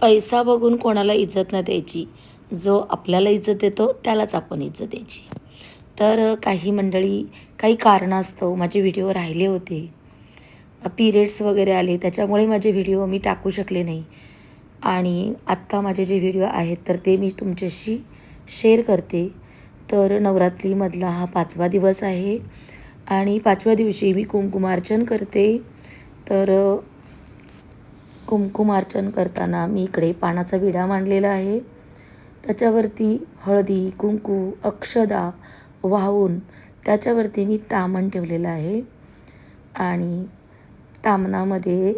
पैसा बघून कोणाला इज्जत न द्यायची. जो आपल्याला इज्जत देतो त्यालाच आपण इज्जत द्यायची. तर काही मंडळी काही कारणास्तव हो, माझे व्हिडिओ राहिले होते. पिरियड्स वगैरे आले त्याच्यामुळे माझे व्हिडिओ मी टाकू शकले नाही. आणि आत्ता माझे जे व्हिडिओ आहेत तर ते मी तुमच्याशी शेअर करते. तर नवरात्रीमधला हा पाचवा दिवस आहे. आणि पाचव्या दिवशी मी कुंकुमार्चन करते. तर कुंकुमार्चन करताना मी इकडे पानाचा विडा मांडलेला आहे. त्याच्यावरती हळदी कुंकू अक्षदा वाहून त्याच्यावरती मी तामण ठेवलेलं आहे. आणि तामणामध्ये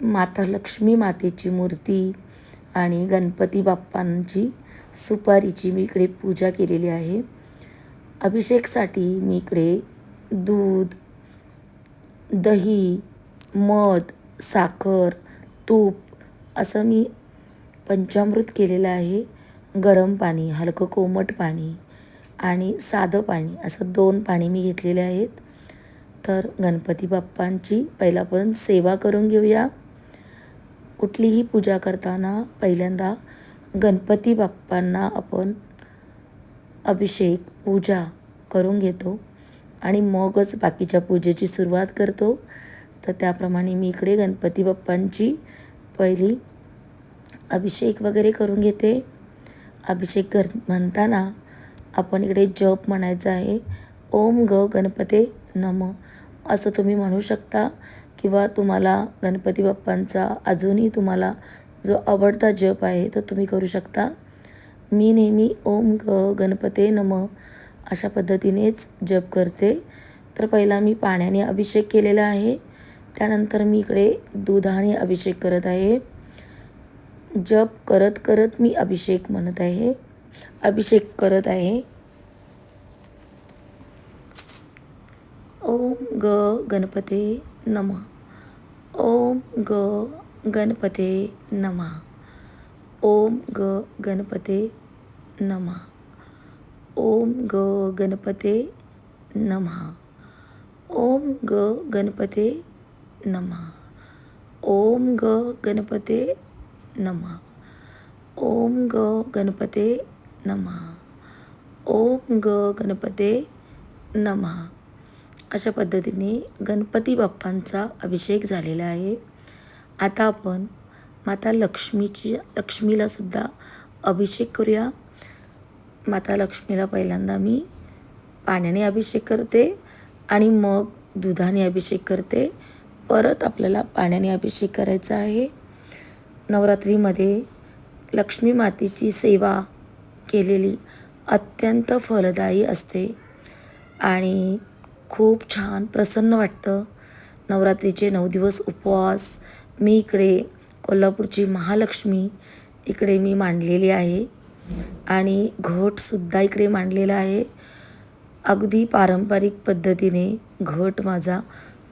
माता लक्ष्मी मातेची मूर्ती आणि गणपती बाप्पांची सुपारीची मी इकडे पूजा केलेली आहे. अभिषेकसाठी मी इकडे दूध दही मध साखर तूप असं मी पंचामृत केलेलं आहे. गरम पाणी हलकं कोमट पाणी आणि साधं पाणी असं दोन पाणी मी घेतलेले आहेत. तर गणपती बाप्पांची पहिला आपण सेवा करून घेऊया. कुठलीही पूजा करताना पहिल्यांदा गणपती बाप्पांना आपण अभिषेक पूजा करून घेतो आणि मगच बाकीच्या पूजेची सुरुवात करतो. तर त्याप्रमाणे मी इकडे गणपती बाप्पांची पहिली अभिषेक वगैरे करून घेते. अभिषेक कर म्हणताना आपण इकडे जप म्हणायचं आहे. ओम ग गणपते नम. असं तुम्ही म्हणू शकता किंवा तुम्हाला गणपती बाप्पांचा अजूनही तुम्हाला जो आवडता जप आहे तो तुम्ही करू शकता. मी नेहमी ओम ग गणपते नम अशा पद्धतीनेच जप करते. तर पहिला मी पाण्याने अभिषेक केलेला आहे. त्यानंतर मी इकडे दुधाने अभिषेक करत आहे. जप करत करत मी अभिषेक म्हणत आहे. अभिषेक करत आहे. ओम ग गणपते नमः। ओम ग गणपते नमः। ओम ग गणपते नमः। ओम ग गणपते नमः। ओम ग गणपते नमः। ओम ग गणपते नमः। ओम ग गणपते नमः। ओम ग गणपते नमः। अशा पद्धतीने गणपती बाप्पांचा अभिषेक झालेला आहे. आता आपण माता लक्ष्मीची लक्ष्मीलासुद्धा अभिषेक करूया. माता लक्ष्मीला पहिल्यांदा मी पाण्याने अभिषेक करते आणि मग दुधाने अभिषेक करते. परत आपल्याला पाण्याने अभिषेक करायचा आहे. नवरात्रीमध्ये लक्ष्मी मातेची सेवा केलेली अत्यंत फलदायी असते आणि खूप छान प्रसन्न वाटतं. नवरात्रीचे नऊ दिवस उपवास. मी इकडे कोल्हापूरची महालक्ष्मी इकडे मी मांडलेली आहे आणि घटसुद्धा इकडे मांडलेला आहे. अगदी पारंपरिक पद्धतीने घट माझा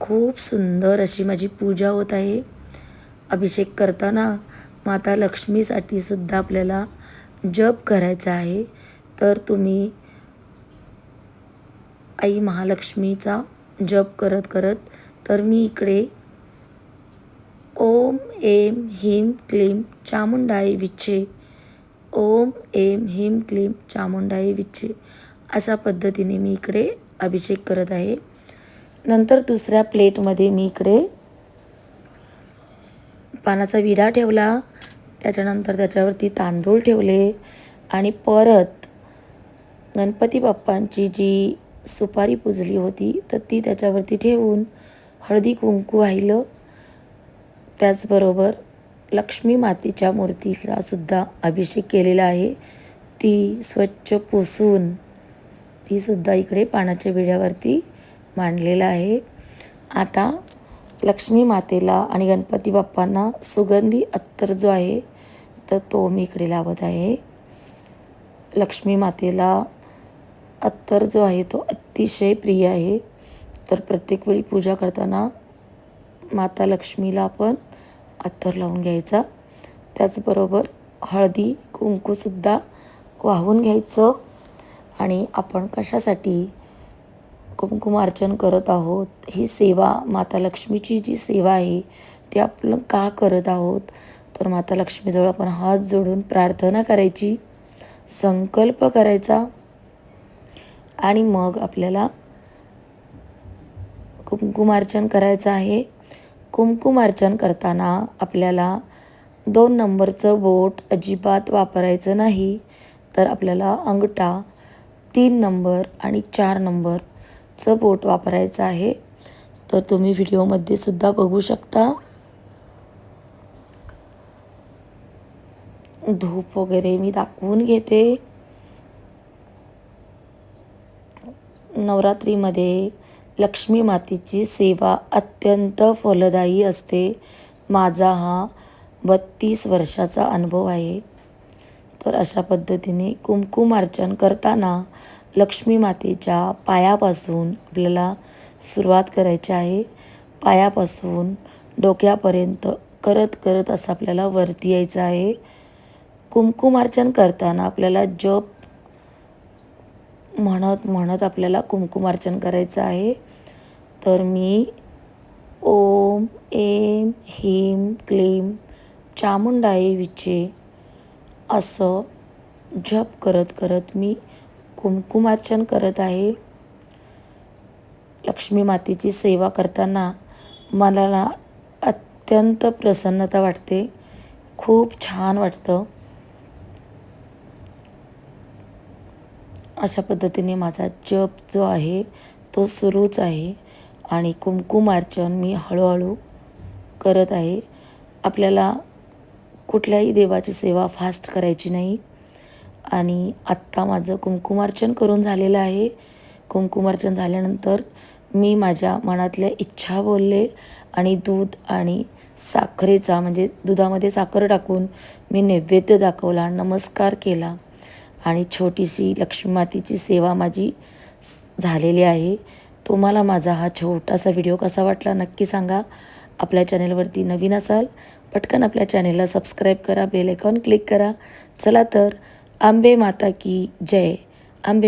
खूप सुंदर अशी माझी पूजा होत आहे. अभिषेक करताना माता लक्ष्मीसाठी सुद्धा आपल्याला जप करायचा आहे. तर तुम्ही आई महालक्ष्मीचा जप करत करत तर मी इकडे ओम एम ह्रीम क्लीम चामुंडाई विच्छे. ओम एम ह्रीम क्लीम चामुंडाई विच्छे. अशा पद्धतीने मी इकडे अभिषेक करत आहे. नंतर दुसऱ्या प्लेटमध्ये मी इकडे पानाचा विडा ठेवला. त्याच्यानंतर त्याच्यावरती तांदूळ ठेवले. आणि परत गणपती बाप्पांची जी सुपारी पुजली होती तर ती त्याच्यावरती ठेवून हळदी कुंकू वाहिलं त्याचबरोबर लक्ष्मी मातेच्या मूर्तीला सुद्धा अभिषेक केलेला आहे. ती स्वच्छ पुसून तीसुद्धा इकडे पाण्याच्या विड्यावरती मांडलेलं आहे. आता लक्ष्मी मातेला आणि गणपती बाप्पांना सुगंधी अत्तर जो आहे तर तो मी इकडे लावत आहे. लक्ष्मी मातेला अत्तर जो आहे तो अतिशय प्रिय आहे. तर प्रत्येक वेळी पूजा करताना माता लक्ष्मीला आपण अत्तर लावून घ्यायचा. त्याचबरोबर हळदी कुंकूसुद्धा वाहून घ्यायचं. आणि आपण कशासाठी कुंकुमार्चन करत आहोत. ही सेवा माता लक्ष्मीची जी सेवा आहे ती आपण का करत आहोत? तर माता लक्ष्मीजवळ आपण हात जोडून प्रार्थना करायची संकल्प करायचा आणि मग आपल्याला कुंकुमार्चन करायचं आहे. कुंकुमार्चन करताना आपल्याला दोन नंबरचं बोट अजिबात वापरायचं नाही. तर आपल्याला अंगठा तीन नंबर आणि चार नंबर नंबरचं बोट वापरायचं आहे तर तुम्ही व्हिडिओमध्ये सुद्धा बघू शकता. धूप वगैरे मी दाखवून घेते. नवरात्रीमध्ये लक्ष्मी मातेची सेवा अत्यंत फलदायी असते. माझा हा बत्तीस वर्षाचा अनुभव आहे. तर अशा पद्धतीने कुंकुमार्चन करताना लक्ष्मी मातेच्या पायापासून आपल्याला सुरुवात करायची आहे. पायापासून डोक्यापर्यंत करत करत असं आपल्याला वरती यायचं आहे. कुंकुमार्चन करताना आपल्याला जप म्हणत म्हणत आपल्याला कुंकुमार्चन करायचं आहे. तर मी ओम एम ह्रीम क्लीम चामुंडाई विचे असं जप करत करत मी कुंकुमार्चन करत आहे. लक्ष्मी मातेची सेवा करताना मला अत्यंत प्रसन्नता वाटते. खूप छान वाटतं. अशा पद्धतीने माझा जप जो आहे तो सुरूच आहे आणि कुंकुमार्चन मी हळूहळू करत आहे. आपल्याला कुठल्याही देवाची सेवा फास्ट करायची नाही. आणि आत्ता माझं कुंकुमार्चन करून झालेलं आहे. कुंकुमार्चन झाल्यानंतर मी माझ्या मनातल्या इच्छा बोलले आणि दूध आणि साखरेचा म्हणजे दुधामध्ये साखर टाकून मी नैवेद्य दाखवला नमस्कार केला. आणि छोटीशी लक्ष्मी मातेची सेवा माझी झालेली आहे. तुम्हाला माझा हा छोटासा व्हिडिओ कसा वाटला नक्की सांगा. आपल्या चॅनेलवरती नवीन असाल पटकन आपल्या चॅनेलला सबस्क्राईब करा बेल आयकॉन क्लिक करा. चला तर आंबे माता की जय। आंबे